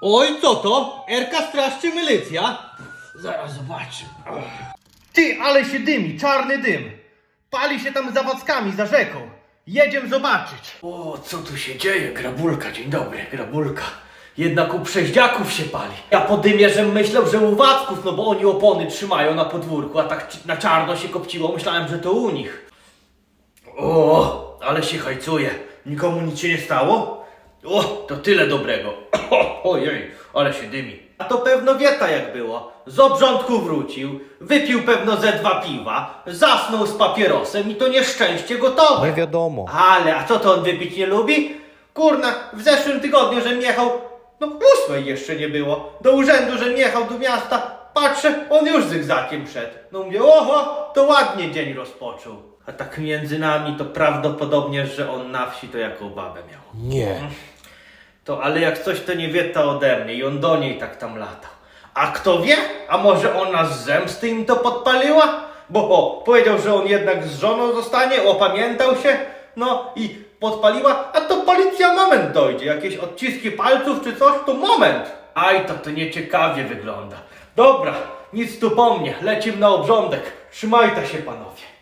Oj, co to? Erka straż czy milicja? Zaraz zobaczę. Ty, ale się dymi, czarny dym. Pali się tam za wackami, za rzeką. Jedziemy zobaczyć. O, co tu się dzieje? Grabulka, dzień dobry, grabulka. Jednak u przeździaków się pali. Ja po dymie, żem myślał, że u Wacków, no bo oni opony trzymają na podwórku, a tak na czarno się kopciło, myślałem, że to u nich. O, ale się hajcuje. Nikomu nic się nie stało? O, to tyle dobrego. Ojej, ale się dymi. A to pewno wieta jak było. Z obrządku wrócił, wypił pewno ze dwa piwa, zasnął z papierosem i to nieszczęście gotowe. Nie wiadomo. Ale, a co to on wypić nie lubi? Kurna, w zeszłym tygodniu, żem jechał, no ósmej jeszcze nie było, do urzędu, żem jechał do miasta, patrzę, on już zygzakiem szedł. No mówię, oho, to ładnie dzień rozpoczął. A tak między nami to prawdopodobnie, że on na wsi to jaką babę miał. Nie. To, ale jak coś to nie wie to ode mnie i on do niej tak tam latał. A kto wie? A może ona z zemsty im to podpaliła? Bo o, powiedział, że on jednak z żoną zostanie, opamiętał się, no i podpaliła, a to policja moment dojdzie, jakieś odciski palców czy coś, to moment. Aj, to to nieciekawie wygląda. Dobra, nic tu po mnie, lecim na obrządek. Trzymajcie się panowie.